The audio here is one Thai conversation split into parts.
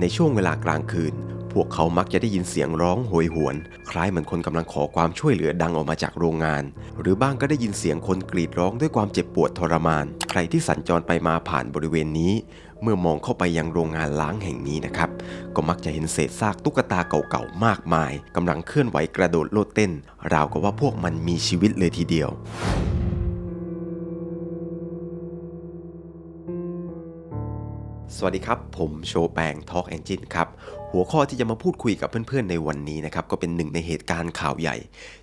ในช่วงเวลากลางคืน พวกเขามักจะได้ยินเสียงร้องโหยหวน คล้ายเหมือนคนกำลังขอความช่วยเหลือดังออกมาจากโรงงาน หรือบ้างก็ได้ยินเสียงคนกรีดร้องด้วยความเจ็บปวดทรมาน ใครที่สัญจรไปมาผ่านบริเวณนี้ เมื่อมองเข้าไปยังโรงงานล้างแห่งนี้นะครับ ก็มักจะเห็นเศษซากตุ๊กตาเก่าๆมากมายกำลังเคลื่อนไหวกระโดดโลดเต้น ราวกับว่าพวกมันมีชีวิตเลยทีเดียว สวัสดีครับ ผมโชแปง Talk Engine ครับ หัวข้อที่จะมาพูดคุยกับเพื่อนๆในวันนี้นะครับ ก็เป็นหนึ่งในเหตุการณ์ข่าวใหญ่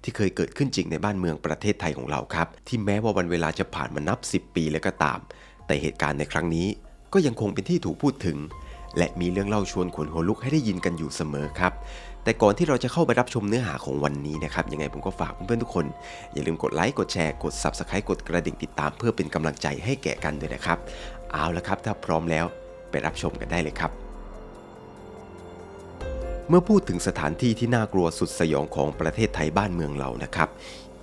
ที่เคยเกิดขึ้นจริงในบ้านเมืองประเทศไทยของเราครับ ที่แม้ว่าวันเวลาจะผ่านมานับ 10 ปีแล้วก็ตาม แต่เหตุการณ์ในครั้งนี้ ก็ยังคงเป็นที่ถูกพูดถึง และมีเรื่องเล่าชวนขนหัวลุกให้ได้ยินกันอยู่เสมอครับแต่ก่อนที่เราจะเข้าไปรับชมเนื้อหาของวันนี้นะครับ ยังไงผมก็ฝากเพื่อนๆทุกคน อย่าลืมกดไลค์กดแชร์กด Subscribe กดกระดิ่งติดตามเพื่อเป็นกำลังใจให้แก่กันด้วยนะครับ เอาละครับถ้าพร้อมแล้ว ไปรับชมกันได้เลยครับ เมื่อพูดถึงสถานที่ที่น่ากลัวสุดสยองของประเทศไทยบ้านเมืองเรานะครับ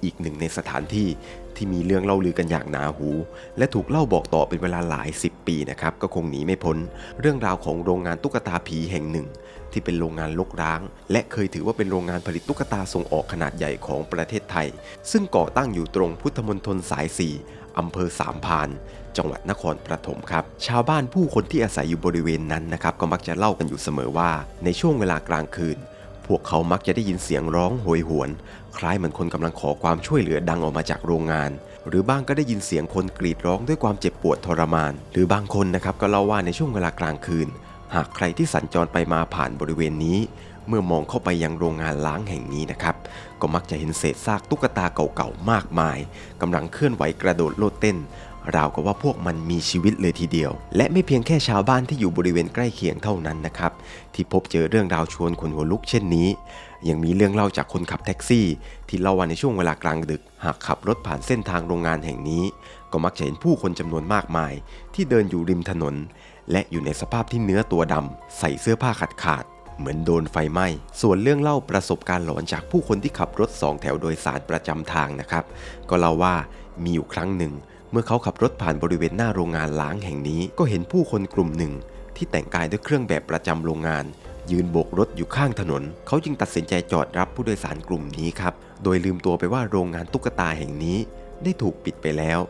อีกหนึ่งในสถานที่ที่มีเรื่องเล่าลือกันอย่างหนาหู และถูกเล่าบอกต่อเป็นเวลาหลาย10ปีนะครับ ก็คงหนีไม่พ้น เรื่องราวของโรงงานตุ๊กตาผีแห่งหนึ่ง ที่เป็นโรงงานลกร้าง และเคยถือว่าเป็นโรงงานผลิตตุ๊กตาส่งออกขนาดใหญ่ของประเทศไทย ซึ่งก่อตั้งอยู่ตรงพุทธมณฑลสาย4 อำเภอสามพาน จังหวัดนครปฐมครับ ชาวบ้านผู้คนที่อาศัยอยู่บริเวณนั้นนะครับ ก็มักจะเล่ากันอยู่เสมอว่า ในช่วงเวลากลางคืน พวกเขามักจะได้ยินเสียงร้องโหยหวน คล้ายเหมือนคนกำลังขอความช่วยเหลือดังออกมาจากโรงงาน หรือบ้างก็ได้ยินเสียงคนกรีดร้องด้วยความเจ็บปวดทรมาน หรือบางคนนะครับก็เล่าว่าในช่วงเวลากลางคืน หากใครที่สัญจรไปมาผ่านบริเวณนี้ เมื่อมองเข้าไปยังโรงงานล้างแห่งนี้นะครับ ก็มักจะเห็นเศษซากตุ๊กตาเก่าๆมากมายกำลังเคลื่อนไหวกระโดดโลดเต้นราวกับว่าพวกมันมีชีวิตเลยทีเดียว และไม่เพียงแค่ชาวบ้านที่อยู่บริเวณใกล้เคียงเท่านั้นนะครับ ที่พบเจอเรื่องราวชวนขนหัวลุกเช่นนี้ ยังมีเรื่องเล่าจากคนขับแท็กซี่ ที่เล่าว่าในช่วงเวลากลางดึก หากขับรถผ่านเส้นทางโรงงานแห่งนี้ ก็มักจะเห็นผู้คนจำนวนมากมาย ที่เดินอยู่ริมถนน และอยู่ในสภาพที่เนื้อตัวดำใส่เสื้อผ้าขาดขาด เหมือนโดนไฟไหม้ ส่วนเรื่องเล่าประสบการณ์หลอนจากผู้คนที่ขับรถสองแถวโดยสารประจำทางนะครับ ก็เล่าว่ามีอยู่ครั้งหนึ่ง เมื่อเขาขับรถผ่านบริเวณหน้าโรงงานล้างแห่งนี้ ก็เห็นผู้คนกลุ่มหนึ่ง ที่แต่งกายด้วยเครื่องแบบประจำโรงงาน ยืนโบกรถอยู่ข้างถนน เขาจึงตัดสินใจจอดรับผู้โดยสารกลุ่มนี้ครับ โดยลืมตัวไปว่าโรงงานตุ๊กตาแห่งนี้ ได้ถูกปิดไปแล้ว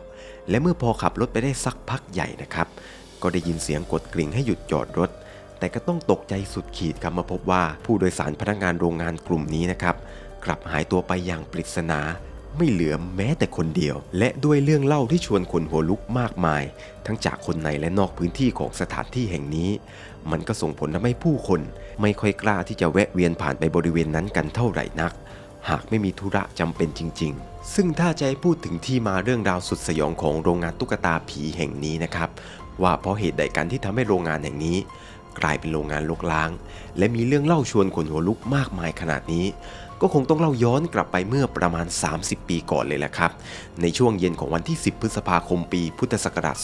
และเมื่อพอขับรถไปได้สักพักใหญ่นะครับ ก็ได้ยินเสียงกดกริ่งให้หยุดจอดรถ แต่ก็ต้องตกใจสุดขีดครับมาพบว่าผู้โดยสารพนักงานโรงงานกลุ่มนี้นะครับ กลับหายตัวไปอย่างปริศนาไม่เหลือแม้แต่คนเดียว และด้วยเรื่องเล่าที่ชวนขนหัวลุกมากมาย ทั้งจากคนในและนอกพื้นที่ของสถานที่แห่งนี้ มันก็ส่งผลทำให้ผู้คน ไม่ค่อยกล้าที่จะแวะเวียนผ่านไปบริเวณนั้นกันเท่าไหร่นัก หากไม่มีธุระจำเป็นจริง ๆ ซึ่งถ้าจะให้พูดถึงที่มาเรื่องราวสุดสยองของโรงงานตุ๊กตาผีแห่งนี้นะครับ ว่าเพราะเหตุใดกันที่ทำให้โรงงานแห่งนี้ กลายเป็นโรงงานลกล้าง และมีเรื่องเล่าชวนขนหัวลุกมากมายขนาดนี้ ก็คงต้องเล่าย้อนกลับไปเมื่อประมาณ 30 ปีก่อนเลยแหละครับ ในช่วงเย็นของวันที่ 10 พฤษภาคมปี พุทธศักราช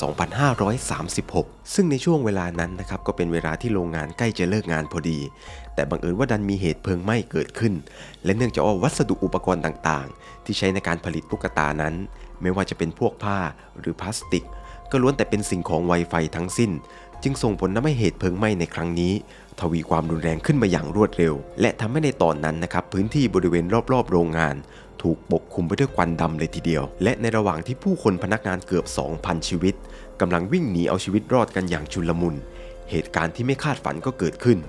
2536 ซึ่งในช่วงเวลานั้นนะครับก็เป็นเวลาที่โรงงานใกล้จะเลิกงานพอดี แต่บังเอิญว่าดันมีเหตุเพลิงไหม้เกิดขึ้น และเนื่องจากว่าวัสดุอุปกรณ์ต่างๆ ที่ใช้ในการผลิตตุ๊กตานั้น ไม่ว่าจะเป็นพวกผ้าหรือพลาสติกก็ล้วนแต่เป็นสิ่งของไวไฟทั้งสิ้น จึงส่งผลทำให้เหตุเพลิงไหม้ในครั้งนี้ ทวีความรุนแรงขึ้นมาอย่างรวดเร็ว และทำให้ในตอนนั้นนะครับพื้นที่บริเวณรอบๆ โรงงาน ถูกปกคลุมไปด้วยควันดำเลยทีเดียว และในระหว่างที่ผู้คนพนักงานเกือบ 2,000 ชีวิตกำลังวิ่งหนีเอาชีวิตรอดกันอย่างชุลมุน เหตุการณ์ที่ไม่คาดฝันก็เกิดขึ้น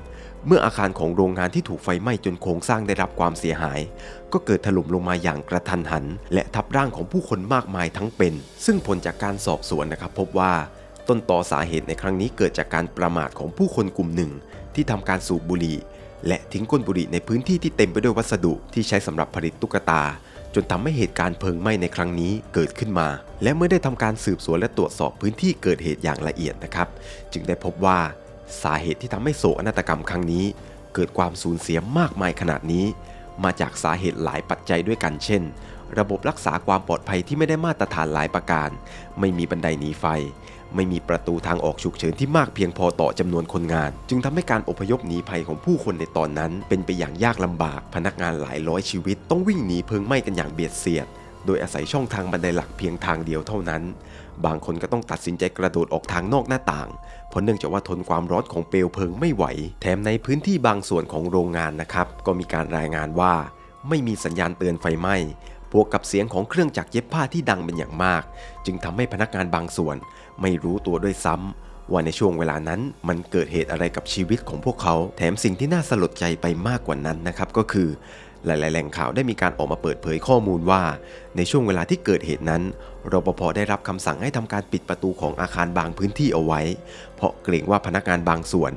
เมื่ออาคารของโรงงานที่ถูกไฟไหม้จนโครงสร้างได้รับความเสียหาย ก็เกิดถล่มลงมาอย่างกระทันหัน และทับร่างของผู้คนมากมายทั้งเป็น ซึ่งผลจากการสอบสวนนะครับพบว่า ต้นต่อสาเหตุในครั้งนี้เกิดจากการประมาทของผู้คนกลุ่มหนึ่ง ที่ทำการสูบบุหรี่ และทิ้งก้นบุหรี่ในพื้นที่ที่เต็มไปด้วยวัสดุที่ใช้สำหรับผลิตตุ๊กตา จนทำให้เหตุการณ์เพลิงไหม้ในครั้งนี้เกิดขึ้นมา และเมื่อได้ทำการสืบสวนและตรวจสอบพื้นที่เกิดเหตุอย่างละเอียดนะครับ จึงได้พบว่าสาเหตุที่ทำให้โศกนาฏกรรมครั้งนี้ เกิดความสูญเสียมากมายขนาดนี้ มาจากสาเหตุหลายปัจจัยด้วยกันเช่น ระบบรักษาความปลอดภัยที่ไม่ได้มาตรฐานหลายประการ ไม่มีบันไดหนีไฟ ไม่มีประตูทางออกฉุกเฉินที่มากเพียงพอต่อจำนวนคนงาน จึงทำให้การอพยพหนีภัยของผู้คนในตอนนั้น เป็นไปอย่างยากลำบาก พนักงานหลายร้อยชีวิต ต้องวิ่งหนีเพลิงไหม้กันอย่างเบียดเสียด โดยอาศัยช่องทางบันไดหลักเพียงทางเดียวเท่านั้น บางคนก็ต้องตัดสินใจกระโดดออกทางนอกหน้าต่าง เพราะเนื่องจากว่าทนความร้อนของเปลวเพลิงไม่ไหว แถมในพื้นที่บางส่วนของโรงงานนะครับ ก็มีการรายงานว่า ไม่มีสัญญาณเตือนไฟไหม้ วกกับเสียงของเครื่องจักรเย็บผ้าที่ดังเป็นอย่างมาก จึงทำให้พนักงานบางส่วน ไม่รู้ตัวด้วยซ้ำว่าในช่วงเวลานั้นมันเกิดเหตุอะไรกับชีวิตของพวกเขา แถมสิ่งที่น่าสลดใจไปมากกว่านั้นนะครับก็คือ หลาย ๆ แหล่งข่าวได้มีการออกมาเปิดเผยข้อมูลว่า ในช่วงเวลาที่เกิดเหตุนั้นรปภได้รับคำสั่งให้ทำการปิดประตูของอาคารบางพื้นที่เอาไว้ เพราะเกรงว่าพนักงานบางส่วน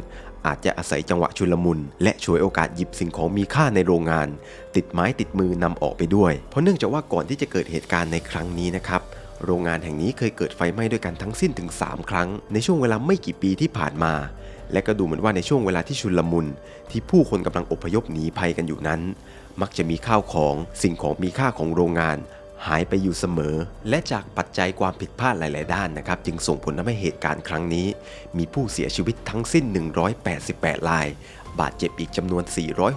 อาจจะอาศัยจังหวะชุลมุน และฉวยโอกาสหยิบสิ่งของมีค่าในโรงงาน ติดไม้ติดมือนำออกไปด้วย เพราะเนื่องจากว่าก่อนที่จะเกิดเหตุการณ์ในครั้งนี้นะครับโรงงานแห่งนี้เคยเกิดไฟไหม้ด้วยกันทั้งสิ้นถึง 3 ครั้ง ในช่วงเวลาไม่กี่ปีที่ผ่านมา และก็ดูเหมือนว่าในช่วงเวลาที่ชุลมุน ที่ผู้คนกำลังอพยพหนีภัยกันอยู่นั้น มักจะมีข้าวของสิ่งของมีค่าของโรงงาน หายไปอยู่เสมอ และจากปัจจัยความผิดพลาดหลาย ๆ ด้านนะครับ จึงส่งผลทำให้เหตุการณ์ครั้งนี้ มีผู้เสียชีวิตทั้งสิ้น 188 ราย บาดเจ็บอีกจำนวน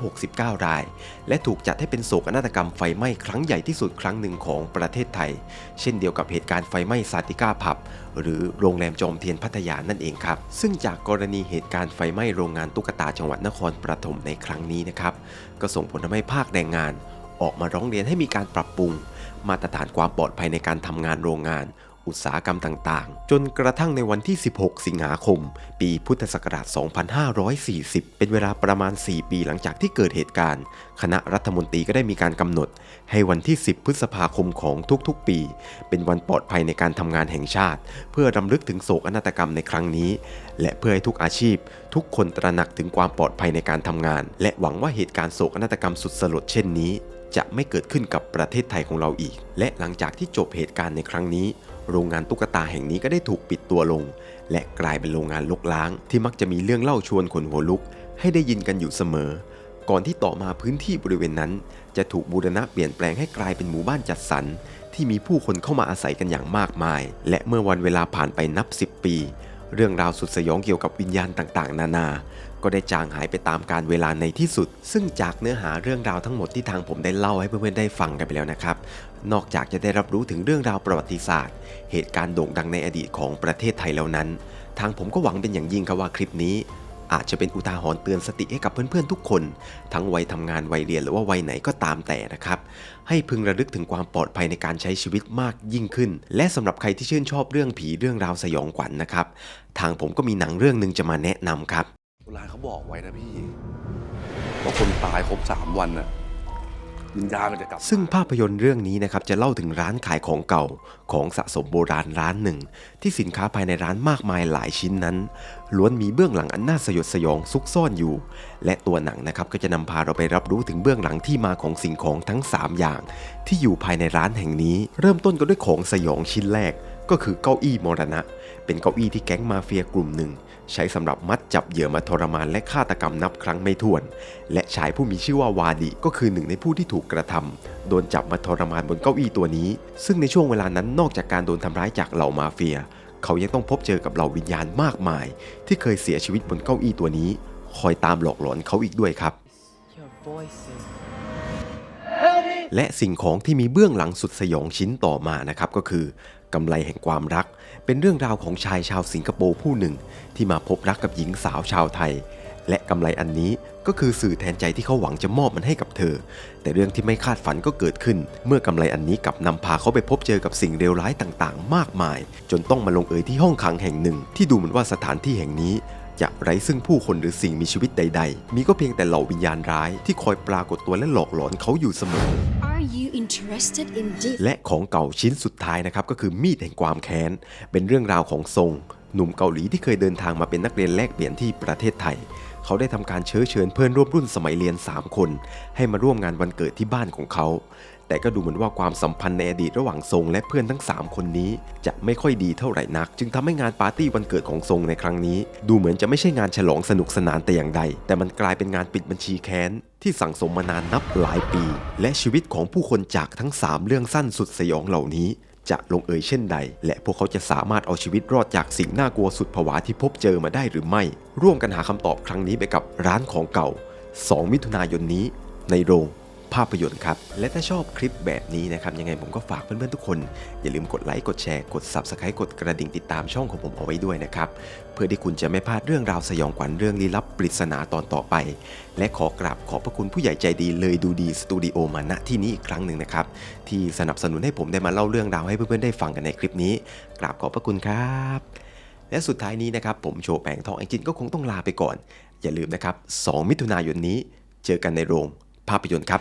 469 ราย และถูกจัดให้เป็นโศกนาฏกรรมไฟไหม้ครั้งใหญ่ที่สุดครั้งหนึ่งของประเทศไทย เช่นเดียวกับเหตุการณ์ไฟไหม้ซาติก้าผับ หรือโรงแรมจอมเทียนพัทยานั่นเองครับ ซึ่งจากกรณีเหตุการณ์ไฟไหม้โรงงานตุ๊กตาจังหวัดนครปฐมในครั้งนี้นะครับ ก็ส่งผลทำให้ภาคแรงงาน ออกมาร้องเรียนให้มีการปรับปรุง มาตรฐานความปลอดภัยในการทำงานโรงงาน อุตสาหกรรมต่างๆ จนกระทั่งในวันที่ 16 สิงหาคม ปีพุทธศักราช 2540 เป็นเวลาประมาณ 4 ปีหลังจากที่เกิดเหตุการณ์ คณะรัฐมนตรีก็ได้มีการกำหนด ให้วันที่ 10 พฤษภาคมของทุกๆ ปี เป็นวันปลอดภัยในการทำงานแห่งชาติ เพื่อรำลึกถึงโศกนาฏกรรมในครั้งนี้ และเพื่อให้ทุกอาชีพ ทุกคนตระหนักถึงความปลอดภัยในการทำงาน และหวังว่าเหตุการณ์โศกนาฏกรรมสุดสลดเช่นนี้ จะไม่เกิดขึ้นกับประเทศไทยของเราอีก และหลังจากที่จบเหตุการณ์ในครั้งนี้ โรงงานตุ๊กตาแห่งนี้ก็ได้ถูกปิดตัวลง และกลายเป็นโรงงานลกล้าง ที่มักจะมีเรื่องเล่าชวนขนหัวลุก ให้ได้ยินกันอยู่เสมอ ก่อนที่ต่อมาพื้นที่บริเวณนั้น จะถูกบูรณะเปลี่ยนแปลงให้กลายเป็นหมู่บ้านจัดสรรที่มีผู้คนเข้ามาอาศัยกันอย่างมากมาย และเมื่อวันเวลาผ่านไปนับ 10 ปี เรื่องราวสุดสยองเกี่ยวกับวิญญาณต่างๆ นานา ก็ได้จางหายไปตามการเวลาในที่สุด ซึ่งจากเนื้อหาเรื่องราวทั้งหมดที่ทางผมได้เล่าให้เพื่อนๆได้ฟังกันไปแล้วนะครับ นอกจากจะได้รับรู้ถึงเรื่องราวประวัติศาสตร์ เหตุการณ์โด่งดังในอดีตของประเทศไทยแล้วนั้น ทางผมก็หวังเป็นอย่างยิ่งครับว่าคลิปนี้ อาจจะเป็นอุทาหรณ์เตือนสติให้กับเพื่อนๆทุกคน ทั้งวัยทำงานวัยเรียนหรือว่าวัยไหนก็ตามแต่นะครับให้พึงระลึกถึงความปลอดภัยในการใช้ชีวิตมากยิ่งขึ้น และสำหรับใครที่ชื่นชอบเรื่องผีเรื่องราวสยองขวัญนะครับ ทางผมก็มีหนังเรื่องหนึ่งจะมาแนะนำครับ โบราณเขาบอกไว้นะพี่ว่าคนตายครบสามวันน่ะวิญญาณมันจะกลับซึ่งภาพยนตร์เรื่องนี้นะครับจะเล่าถึงร้านขายของเก่าของสะสมโบราณร้านหนึ่ง ที่สินค้าภายในร้านมากมายหลายชิ้นนั้น ล้วนมีเบื้องหลังอันน่าสยดสยองซุกซ่อนอยู่ และตัวหนังนะครับก็จะนำพาเราไปรับรู้ถึงเบื้องหลังที่มาของสิ่งของทั้ง 3 อย่าง ที่อยู่ภายในร้านแห่งนี้ เริ่มต้นก็ด้วยของสยองชิ้นแรก ก็คือเก้าอี้มรณะ เป็นเก้าอี้ที่แก๊งมาเฟียกลุ่มหนึ่ง ใช้สำหรับมัดจับเหยื่อมาทรมานและฆาตกรรมนับครั้งไม่ถ้วน และชายผู้มีชื่อว่าวาดิก็คือหนึ่งในผู้ที่ถูกกระทำโดนจับมาทรมานบนเก้าอี้ตัวนี้ ซึ่งในช่วงเวลานั้นนอกจากการโดนทำร้ายจากเหล่ามาเฟีย เขายังต้องพบเจอกับเหล่าวิญญาณมากมาย ที่เคยเสียชีวิตบนเก้าอี้ตัวนี้ คอยตามหลอกหลอนเขาอีกด้วยครับ Your voices. และสิ่งของที่มีเบื้องหลังสุดสยองชิ้นต่อมานะครับก็คือกำไรแห่งความรัก เป็นเรื่องราวของชายชาวสิงคโปร์ผู้หนึ่ง ที่มาพบรักกับหญิงสาวชาวไทย และกำไรอันนี้ก็คือสื่อแทนใจที่เขาหวังจะมอบมันให้กับเธอ แต่เรื่องที่ไม่คาดฝันก็เกิดขึ้น เมื่อกำไรอันนี้กลับนำพาเขาไปพบเจอกับสิ่งเลวร้ายต่างๆ มากมาย จนต้องมาลงเอยที่ห้องขังแห่งหนึ่ง ที่ดูเหมือนว่าสถานที่แห่งนี้ จะไร้ซึ่งผู้คนหรือสิ่งมีชีวิตใด ๆ มีก็เพียงแต่เหล่าวิญญาณร้ายที่คอยปรากฏตัวและหลอกหลอนเขาอยู่เสมอ Are you interested in this? และของเก่าชิ้นสุดท้ายนะครับก็คือมีดแห่งความแค้น เป็นเรื่องราวของทรง หนุ่มเกาหลีที่เคยเดินทางมาเป็นนักเรียนแลกเปลี่ยนที่ประเทศไทย เขาได้ทำการเชื้อเชิญเพื่อนร่วมรุ่นสมัยเรียน 3 คน ให้มาร่วมงานวันเกิดที่บ้านของเขา แต่ก็ดูเหมือนว่าความสัมพันธ์ในอดีตระหว่างทรงและเพื่อนทั้ง 3 คนนี้ จะไม่ค่อยดีเท่าไหร่นัก จึงทำให้งานปาร์ตี้วันเกิดของทรงในครั้งนี้ ดูเหมือนจะไม่ใช่งานฉลองสนุกสนานแต่อย่างใด แต่มันกลายเป็นงานปิดบัญชีแค้นที่สั่งสมมานานนับหลายปี และชีวิตของผู้คนจากทั้ง 3 เรื่องสั้นสุดสยองเหล่านี้ จะลงเอยเช่นใด และพวกเขาจะสามารถเอาชีวิตรอดจากสิ่งน่ากลัวสุดผวาที่พบเจอมาได้หรือไม่ ร่วมกันหาคำตอบครั้งนี้ไปกับร้านของเก่า 2 มิถุนายนนี้ ในโรง ภาพยนตร์ครับ และถ้าชอบคลิปแบบนี้นะครับ ยังไงผมก็ฝากเพื่อนๆทุกคน อย่าลืมกดไลค์ กดแชร์ กด Subscribe กดกระดิ่งติดตามช่องของผมเอาไว้ด้วยนะครับ เพื่อที่คุณจะไม่พลาดเรื่องราวสยองขวัญเรื่องลี้ลับปริศนาตอนต่อไป และขอกราบขอบพระคุณผู้ใหญ่ใจดีเลยดูดีสตูดิโอมาณที่นี้อีกครั้งหนึ่งนะครับที่สนับสนุนให้ผมได้มาเล่าเรื่องราวให้เพื่อนๆได้ฟังกันในคลิปนี้ กราบขอบพระคุณครับและสุดท้ายนี้นะครับผมโชว์แปงทองแองจินก็คงต้องลาไปก่อน อย่าลืมนะครับ 2 มิถุนายนนี้ เจอกันในโรง ภาพยนตร์ครับ